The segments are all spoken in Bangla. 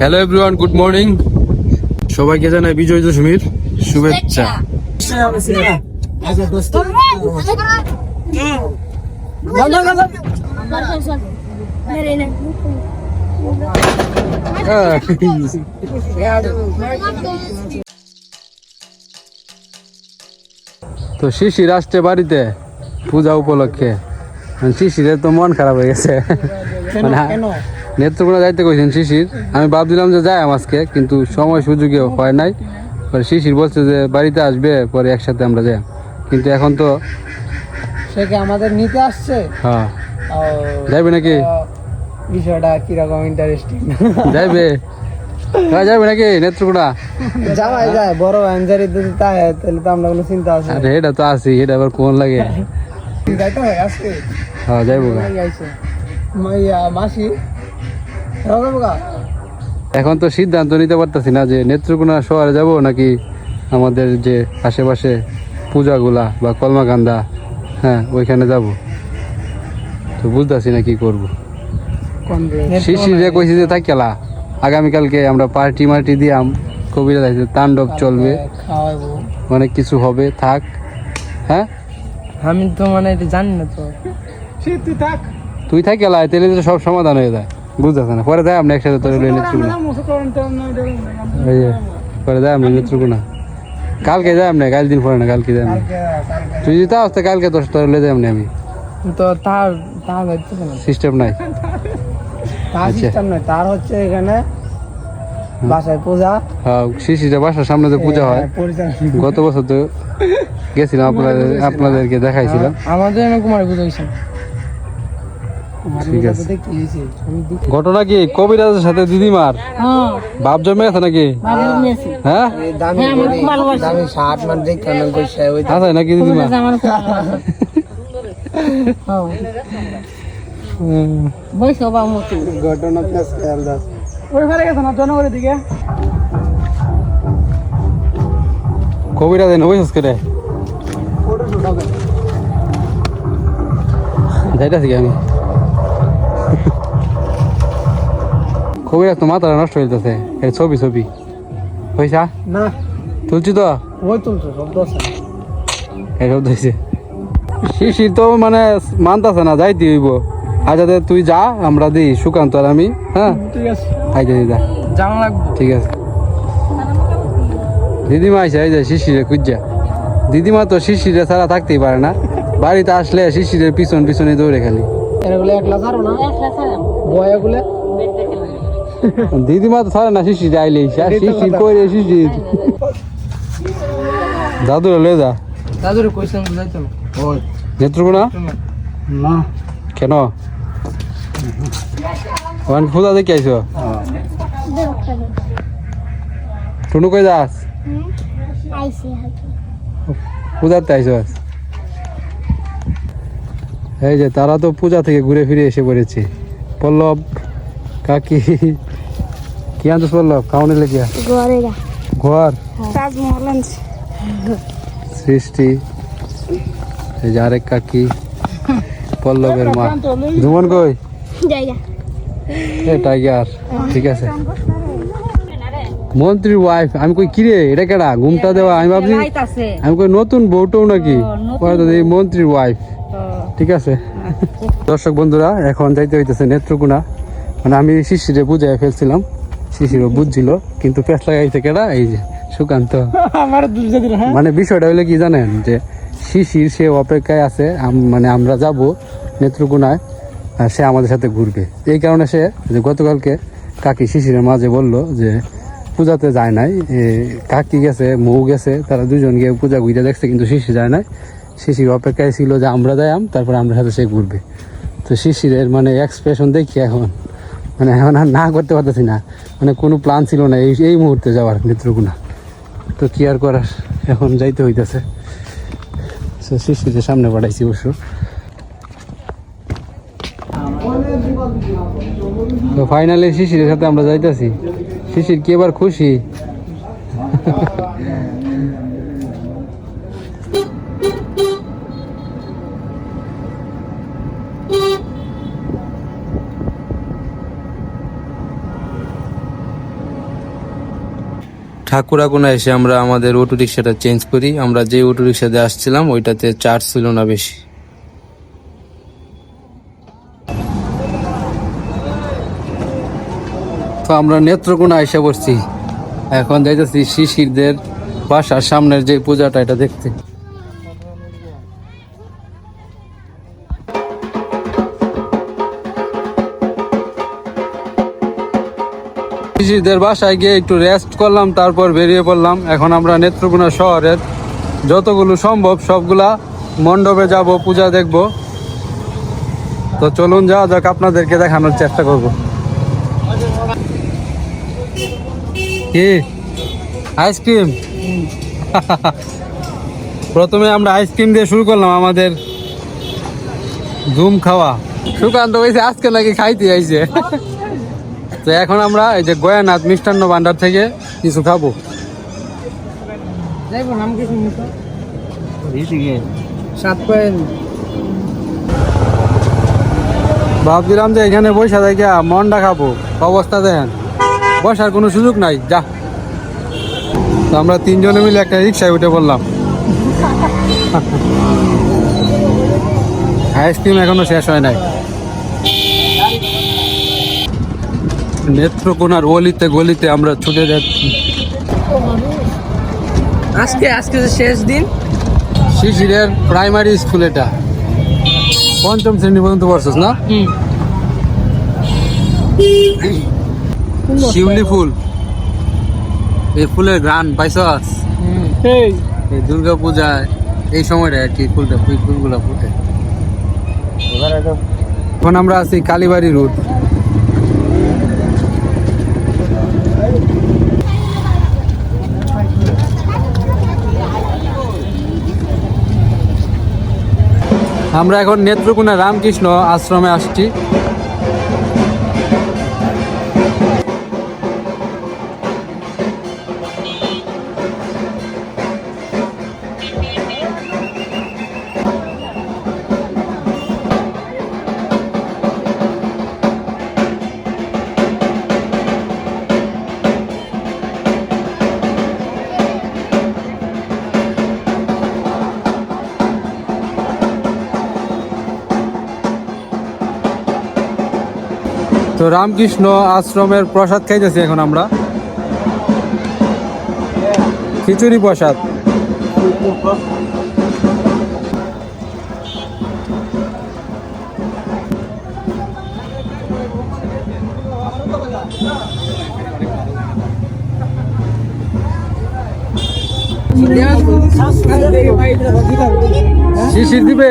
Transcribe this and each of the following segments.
হ্যালো এভরিওয়ান গুড মর্নিং সবাইকে জানাই বিজয় দশমীর শুভেচ্ছা। তো শিশির আসছে বাড়িতে পূজা উপলক্ষে। শিশিরের তো মন খারাপ হয়ে গেছে। মানে নেত্রকোনা যাইতে কইছেন শিশির। আমি ভাবছিলাম যে যাই আজকে কিন্তু সময় সুযোগে হয় নাই। পরে শিশির বলছে যে বাড়িতে আসবে পরে একসাথে আমরা যাই। কিন্তু এখন তো সে কি আমাদের নিতে আসছে? হ্যাঁ। যাইবে নাকি? বিষয়টা কীরকম ইন্টারেস্টিং যাইবে। হ্যাঁ যাইবে নাকি নেত্রকোনা? যাওয়াই যায় বড় অ্যাঞ্জারি যদি তাই তাহলে তো আমরা কোনো চিন্তা আছে আরে এটা তো আছি এটা আবার কোন লাগে? যাইতে হয় আজকে। হ্যাঁ যাইবো মাসি? যাব এখন তো সিদ্ধান্ত নিতে পারতেছি না যে নেত্রকোনা শহরে যাব নাকি আমাদের যে আশেপাশে পূজাগুলা বা কলমাকান্দা হ্যাঁ ওইখানে যাব। তো বুঝতেছি না কি করব। শিশিরে কইছি যে থাকেলা আগামীকালকে আমরা পার্টি মার্টি দিয়াম কবিরা যাইছে তাণ্ডব চলবে। অনেক কিছু হবে থাক। হ্যাঁ? আমি তো মানে এটা জানি না তো। তুই থাক। তুই থাকেলা তাহলে সব সমাধান হয়ে যায়। বুঝতেছে না। পরে যাই আমরা একসাথে তোর লই নেত্রকোনা এই পরে যাই আমরা নেত্রকোনা কালকে যাই আমরা কাল দিন পরে না কালকে যাই আমরা তুই যদি তাও তো কালকে তোর তোর লই যাই আমি। তো তার তার সিস্টেম নাই। তার আচ্ছা। সিস্টেম নয় তার হচ্ছে এখানে বাসায় পূজা। হ্যাঁ শিশিটা বাসার সামনে যে পূজা হয় গত বছর তো গেছিলাম আপনাদের আপনাদেরকে দেখাইছিলাম। আমাদের কুমারী পুজো ঠিক আছে। ঘটনা কি? কবিরাজের সাথে দিদিমার? হ্যাঁ। বাপ জমে গেছে নাকি হ্যাঁ? দামি হ্যাঁ, শার্ট মানে আছে নাকি দিদিমা। হ্যাঁ। ঘটনা কবিরাজ এনে করে যাইতাছি আমি? কবিরাজ তো মাথাটা নষ্ট যেতেছে এই ছবি ছবি। পয়সা না। তুলছি তো? ওই তুলছো সব দোষ এসব দিয়েছে শিশির তো মানে মানতাছে না যাইতে হইব। আচ্ছা তুই যা আমরা দিই। সুকান্ত আর আমি হ্যাঁ? ঠিক আছে। আইতে দিদা জানা লাগবে। ঠিক আছে। দিদিমা আইসা এই যে শিশিরে খুঁজা দিদিমা তো শিশিরে ছাড়া থাকতেই পারে না। বাড়িতে আসলে শিশিরের পিছন পিছনে দৌড়ে খালি। এগুলো একলা ছাড়ো না। একলা ছাড়াম বয়াগুলো দিদিমা তো ছাড়ে না শিশির আইলে শিশির কইরে শিশির দাদুরে লয়ে যা। দাদুরে কইছিলাম বুঝাইতো না ওই নেত্রকোনা? না। কেন? দেখে আইছো? টুনু কই যাস? পূজাতে আইছো এই যে তারা তো পূজা থেকে ঘুরে ফিরে এসে পড়েছে। পল্লব কাকি কি আনছিস পল্লব খাওয়ানি লেগিয়া? ঘর তাজমহল সৃষ্টি। এই যে আরেক কাকি পল্লবের মা। জুমন কই? এ টাইগার। ঠিক আছে। মন্ত্রীর ওয়াইফ আমি কই কিরে এটা কেডা? ঘুমটা দেওয়া? আমি ভাবছি আমি কই নতুন বউটাও নাকি? মন্ত্রীর ওয়াইফ ঠিক আছে। দর্শক বন্ধুরা এখন যাইতে হইতেছে নেত্রকোনা। মানে আমি শিশিরে বুঝাই ফেলছিলাম। শিশিরও বুঝছিল কিন্তু পেট লাগাইছে কেডা? এই যে সুকান্ত। হ্যাঁ? মানে বিষয়টা হইলে কি জানেন যে শিশির সে অপেক্ষায় আছে মানে আমরা যাব নেত্রকোনায় আর সে আমাদের সাথে ঘুরবে। এই কারণে সে যে গতকালকে কাকি শিশিরের মাঝে বলল যে পূজাতে যায় নাই। কাকি গেছে মৌ গেছে তারা দুজন গিয়ে পূজা ঘুরে দেখছে কিন্তু শিশির যায় নাই। শিশির অপেক্ষায় ছিল যে আমরা যাইম তারপর আমরা সাথে সে ঘুরবে। তো শিশিরের মানে এক্সপ্রেশন দেখি এখন। মানে এখন আর না করতে পারতেছি না। মানে কোনো প্ল্যান ছিল না এই এই মুহূর্তে যাওয়ার নেত্রকোনা। তো কি আর করার? এখন যাইতে হইতেছে। সে শিশুদের সামনে পাঠাইছি অবশ্য। তো ফাইনালি শিশিরের সাথে আমরা যাইতেছি। শিশির কি এবার খুশি? ঠাকুরাগুনা এসে আমরা আমাদের অটো রিক্সাটা চেঞ্জ করি। আমরা যে অটো রিক্সাতে আসছিলাম, ওইটাতে চার্জ ছিল না বেশি। তো আমরা নেত্রকোনা এসে পড়ছি এখন যাইতেছি শিশিরদের বাসার সামনের যে পূজাটা, এটা দেখতে। শিশিরদের বাসায় গিয়ে একটু রেস্ট করলাম, তারপর বেরিয়ে পড়লাম। এখন আমরা নেত্রকোনা শহরের যতগুলো সম্ভব সবগুলা মণ্ডপে যাব, পূজা দেখব। তো চলুন, যাওয়া যাক, আপনাদেরকে দেখানোর চেষ্টা করব। কি? আইসক্রিম? প্রথমে আমরা আইসক্রিম দিয়ে শুরু করলাম, আমাদের ঘুম খাওয়া। সুকান্ত আজকে নাকি খাইতে আইছে। তো এখন আমরা এই যে গয়ানাথ মিষ্টান্ন ভান্ডার থেকে কিছু খাব। ভাবছিলাম যে এখানে বসে থেকে মনটা খাব। অবস্থা দেখেন বসার কোনো সুযোগ নাই যা। তো আমরা তিনজনে মিলে একটা রিক্সায় উঠে পড়লাম। আইসক্রিম এখনও শেষ হয় নাই। নেত্রকোনার অলিতে গলিতে আমরা ছুটে যাচ্ছি। আজকে আজকে যে শেষ দিন? শিশিরের প্রাইমারি স্কুল এটা। পঞ্চম শ্রেণি পর্যন্ত পড়ছিস না? শিউলি ফুল। এই ফুলের গ্রান পাইছস এই। দুর্গা পূজায় এই সময়টা আর কি ফুলটা ফুল ফুলগুলো ফুটে। এখন আমরা আছি কালীবাড়ি রোড আমরা এখন নেত্রকোনা রামকৃষ্ণ আশ্রমে আসছি। তো রামকৃষ্ণ আশ্রমের প্রসাদ খাইতেছি এখন আমরা। খিচুড়ি প্রসাদ। শিশির দিবে?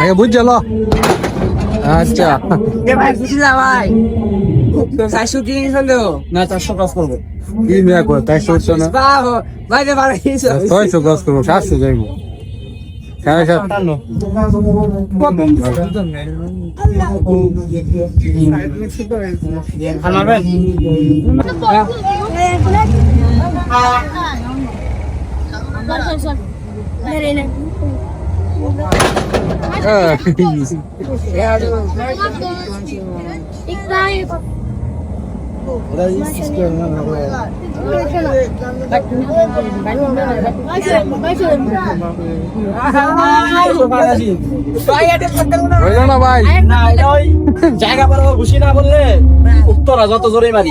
আগে বুঝ ল। আচ্ছা। এ ভাই না চারশো ক্রস করব। কি মেয়া কর না? ভাই রে ভালো ছয়শো ক্রস করব সাতশো যাইবো। সাড়ে জায়গা পার ঘুষি না বললে উত্তরা যত জোরে মারি।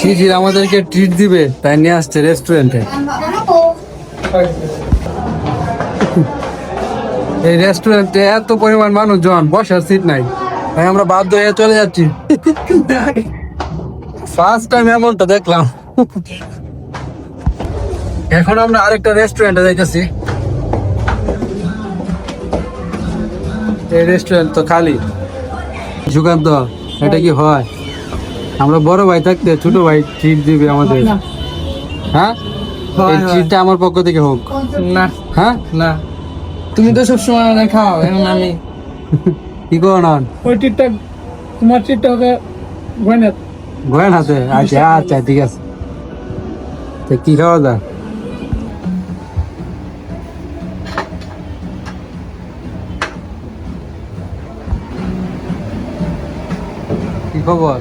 শিশির আমাদেরকে ট্রিট দিবে, তাই নিয়ে আসছে রেস্টুরেন্টে এই রেস্টুরেন্টে এত পরিমাণ মানুষজন, বসার সিট নাই। তাই আমরা বাধ্য হয়ে চলে যাচ্ছি। ফার্স্ট টাইম এমনটা দেখলাম। এখন আমরা আরেকটা রেস্টুরেন্টে যাইতেছি। এই রেস্টুরেন্ট তো খালি। সুকান্ত এটা কি হয়? আমরা বড় ভাই থাকতে ছোট ভাই ট্রিট দিবে আমাদের। হ্যাঁ? এই ট্রিটটা আমার পক্ষ থেকে হোক। না। হ্যাঁ? না। তুমি তো সবসময় আমাদের খাও এখন আমি কি করো না ওই টিটটা তোমার টিটটা হবে গয়নাত গোয়েন। আচ্ছা আচ্ছা ঠিক আছে। তো কি খাওয়া দা কি খবর?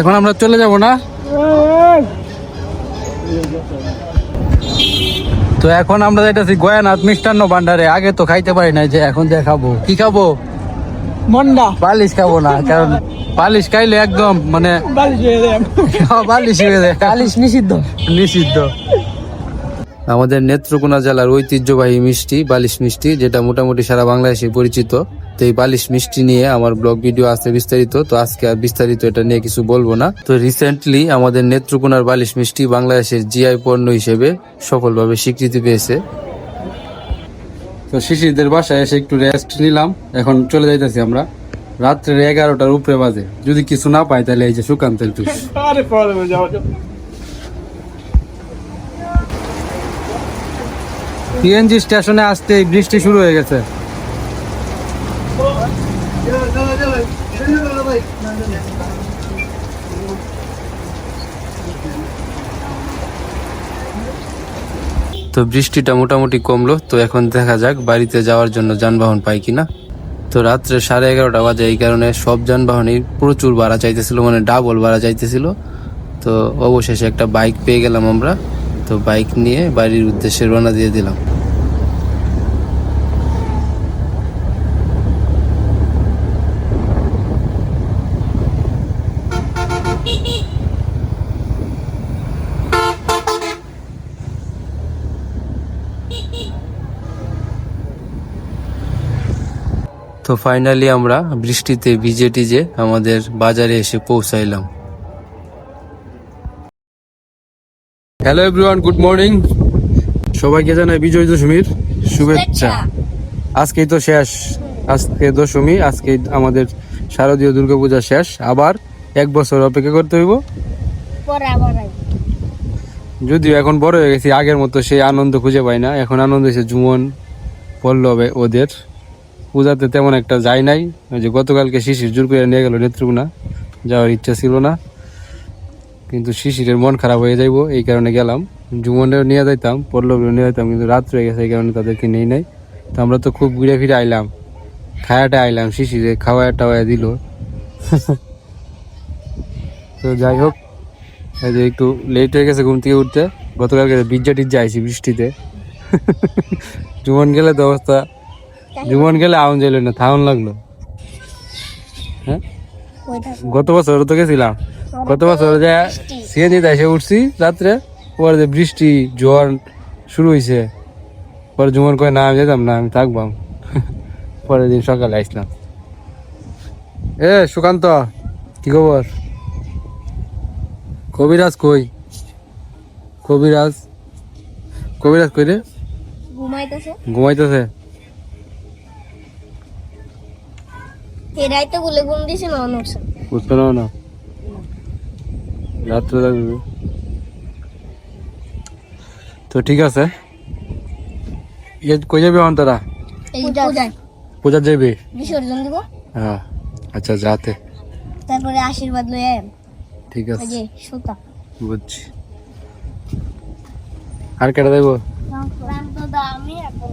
এখন আমরা চলে যাব না? তো এখন আমরা যাইতেছি গয়ানাথ মিষ্টান্ন ভান্ডারে। আগে তো খাইতে পারি না যে এখন যে খাব কি খাব? মন্ডা। পালিশ খাব না কারণ পালিশ খাইলে একদম মানে বালিশ হয়ে যায়। হয়ে যায়। বালিশ নিষিদ্ধ। নিষিদ্ধ। আমাদের নেত্রকোনা জেলার ঐতিহ্যবাহী মিষ্টি বালিশ মিষ্টি যেটা মোটামুটি সারা বাংলাদেশে পরিচিত। তো এই বালিশ মিষ্টি নিয়ে আমার ব্লগ ভিডিও আছে বিস্তারিত তো আজকে আর বিস্তারিত এটা নিয়ে কিছু বলব না। তো রিসেন্টলি আমাদের নেত্রকোনার বালিশ মিষ্টি বাংলাদেশের জিআই পণ্য হিসেবে সফলভাবে স্বীকৃতি পেয়েছে। তো শিশিরদের বাসায় এসে একটু রেস্ট নিলাম এখন চলে যাইতেছি আমরা রাত্রের এগারোটার উপরে বাজে যদি কিছু না পাই তাহলে এই যে সুকান্তের যাও সিএনজি স্টেশনে আসতে বৃষ্টি শুরু হয়ে গেছে তো বৃষ্টিটা মোটামুটি কমলো, তো এখন দেখা যাক বাড়িতে যাওয়ার জন্য যানবাহন পাই কিনা। তো রাত্রে সাড়ে এগারোটা বাজে এই কারণে সব যানবাহনই প্রচুর বাড়া চাইতেছিল মানে ডাবল ভাড়া চাইতেছিল। তো অবশেষে একটা বাইক পেয়ে গেলাম আমরা, তো বাইক নিয়ে বাড়ির উদ্দেশ্যে রওনা দিয়ে দিলাম। তো ফাইনালি আমরা বৃষ্টিতে ভিজে টিজে আমাদের বাজারে এসে পৌঁছাইলাম। হ্যালো এভরিওয়ান গুড মর্নিং সবাইকে জানাই বিজয় দশমীর শুভেচ্ছা। আজকেই তো শেষ। আজকে দশমী আজকে আমাদের শারদীয় দুর্গাপূজা শেষ। আবার এক বছর অপেক্ষা করতে হইব। পরে আবার যদিও এখন বড় হয়ে গেছি আগের মতো সেই আনন্দ খুঁজে পাই না। এখন আনন্দ হয়েছে জুমন পল্লবে ওদের। পূজাতে তেমন একটা যাই নাই। ওই যে গতকালকে শিশির জোর করে নিয়ে গেল নেত্রকোনা, যাওয়ার ইচ্ছা ছিল না। কিন্তু শিশিরের মন খারাপ হয়ে যাইবো, এই কারণে গেলাম। জুমনেও নিয়ে যাইতাম, পল্লবেও নিয়ে যাইতাম, কিন্তু রাত হয়ে গেছে, এই কারণে তাদেরকে নেই নাই। তো আমরা তো খুব ঘুরে ফিরে আইলাম। খায়াটা আইলাম, শিশিরে খাওয়া টাওয়া দিল। তো যাই হোক, এই যে একটু লেট হয়ে গেছে ঘুম থেকে উঠতে। গতকালকে বিজ্জা টিজ্জা আইছি বৃষ্টিতে। জুমন গেলে তো অবস্থা জুমন গেলে আউন যাইল না থাউন লাগল। হ্যাঁ? গত বছর তো গেছিলাম। গত বছর যে সিএনজিতে এসে উঠছি রাত্রে পরে যে বৃষ্টি ঝড় শুরু হয়েছে পরে জুমন কয় না আমি যেতাম না আমি থাকবাম পরের দিন সকালে আসলাম। এ সুকান্ত কি খবর? কবিরাজ কই? কবিরাজ? কবিরাজ কই রে? ঘুমাইতেছে। ঘুমাইতেছে? এই রাইতে বলে ঘুম দিছে না অনেক বুঝতে পারো না। রাত্রে থাকবে। তো ঠিক আছে। ইয়ে কই যাবি এখন তারা? পূজা। যাবি? বিসর্জন দিব। হ্যাঁ আচ্ছা যাতে তারপরে আশীর্বাদ লয়ে ঠিক আছে। সুতা। বুঝছি। আর কেটে দেবো? আমি এখন।